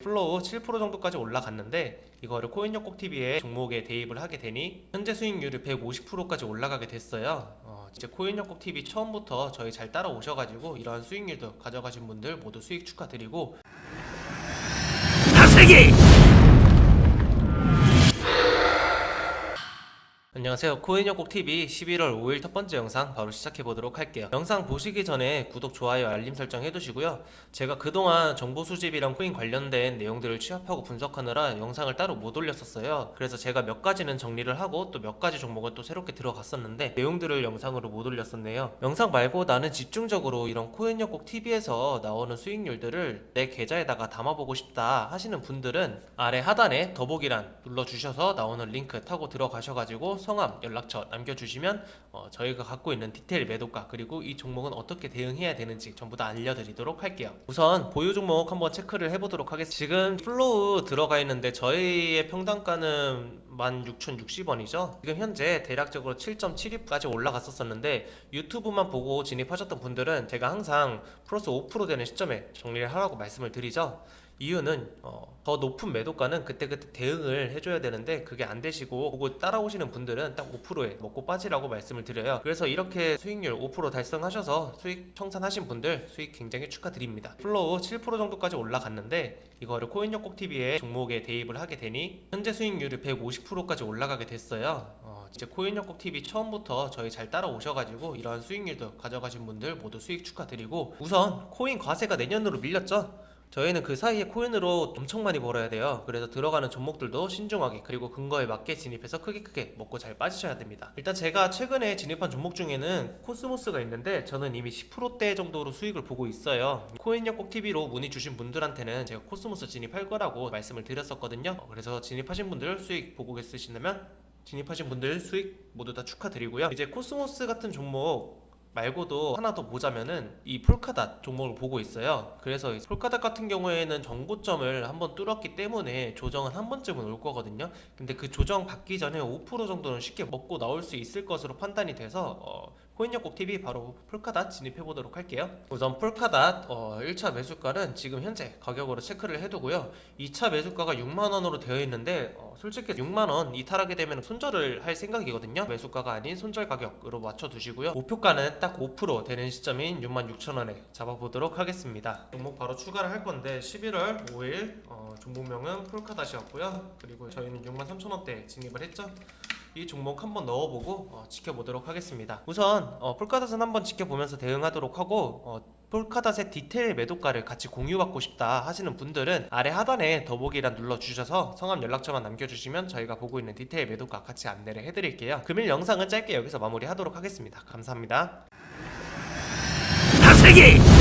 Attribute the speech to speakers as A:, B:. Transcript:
A: 플로우 7% 정도까지 올라갔는데 이거를 코인역곡 TV에 종목에 대입을 하게 되니 현재 수익률이 150%까지 올라가게 됐어요. 어, 이제 코인역곡 TV 처음부터 저희 잘 따라오셔가지고 이러한 수익률도 가져가신 분들 모두 수익 축하드리고
B: 다슬기
A: 안녕하세요. 코인역곡 TV 11월 5일 첫 번째 영상 바로 시작해 보도록 할게요. 영상 보시기 전에 구독, 좋아요, 알림 설정 해두시고요. 제가 그동안 정보 수집이랑 코인 관련된 내용들을 취합하고 분석하느라 영상을 따로 못 올렸었어요. 그래서 제가 몇 가지는 정리를 하고 또 몇 가지 종목은 또 새롭게 들어갔었는데 내용들을 영상으로 못 올렸었네요. 영상 말고 나는 집중적으로 이런 코인역곡 TV에서 나오는 수익률들을 내 계좌에다가 담아보고 싶다 하시는 분들은 아래 하단에 더보기란 눌러주셔서 나오는 링크 타고 들어가셔가지고 성함, 연락처 남겨주시면 어, 저희가 갖고 있는 디테일 매도가 그리고 이 종목은 어떻게 대응해야 되는지 전부 다 알려드리도록 할게요. 우선 보유 종목 한번 체크를 해보도록 하겠습니다. 지금 플로우 들어가 있는데 저희의 평단가는 16,060원이죠. 지금 현재 대략적으로 7.72까지 올라갔었었는데 유튜브만 보고 진입하셨던 분들은 제가 항상 플러스 5% 되는 시점에 정리를 하라고 말씀을 드리죠. 이유는 어, 더 높은 매도가는 그때그때 대응을 해줘야 되는데 그게 안 되시고 보고 따라오시는 분들은 딱 5%에 먹고 빠지라고 말씀을 드려요. 그래서 이렇게 수익률 5% 달성하셔서 수익 청산하신 분들 수익 굉장히 축하드립니다. 플로우 7% 정도까지 올라갔는데 이거를 코인역곡 TV에 종목에 대입을 하게 되니 현재 수익률이 150%까지 올라가게 됐어요. 어, 이제 코인역곡 TV 처음부터 저희 잘 따라오셔가지고 이러한 수익률도 가져가신 분들 모두 수익 축하드리고 우선 코인 과세가 내년으로 밀렸죠. 저희는 그 사이에 코인으로 엄청 많이 벌어야 돼요. 그래서 들어가는 종목들도 신중하게 그리고 근거에 맞게 진입해서 크게 크게 먹고 잘 빠지셔야 됩니다. 일단 제가 최근에 진입한 종목 중에는 코스모스가 있는데 저는 이미 10%대 정도로 수익을 보고 있어요. 코인역곡 TV로 문의 주신 분들한테는 제가 코스모스 진입할 거라고 말씀을 드렸었거든요. 어, 그래서 진입하신 분들 수익 보고 계시다면 진입하신 분들 수익 모두 다 축하드리고요. 이제 코스모스 같은 종목 말고도 하나 더 보자면은 이 폴카닷 종목을 보고 있어요. 그래서 이 폴카닷 같은 경우에는 정고점을 한번 뚫었기 때문에 조정은 한 번쯤은 올 거거든요. 근데 그 조정 받기 전에 5% 정도는 쉽게 먹고 나올 수 있을 것으로 판단이 돼서 어, 코인역곡 TV 바로 폴카닷 진입해 보도록 할게요. 우선 폴카닷 어, 1차 매수가는 지금 현재 가격으로 체크를 해두고요. 2차 매수가가 6만 원으로 되어 있는데 어, 솔직히 6만 원 이탈하게 되면 손절을 할 생각이거든요. 매수가가 아닌 손절 가격으로 맞춰 두시고요. 목표가는 딱 5% 되는 시점인 6만 6천 원에 잡아보도록 하겠습니다. 종목 바로 추가를 할 건데 11월 5일 어, 종목명은 폴카닷이었고요. 그리고 저희는 6만 3천 원대 진입을 했죠. 이 종목 한번 넣어보고 어, 지켜보도록 하겠습니다. 우선 어, 폴카닷은 한번 지켜보면서 대응하도록 하고 어, 폴카닷의 디테일 매도가를 같이 공유받고 싶다 하시는 분들은 아래 하단에 더보기란 눌러주셔서 성함 연락처만 남겨주시면 저희가 보고 있는 디테일 매도가 같이 안내를 해드릴게요. 금일 영상은 짧게 여기서 마무리하도록 하겠습니다. 감사합니다.
B: 쓰레기!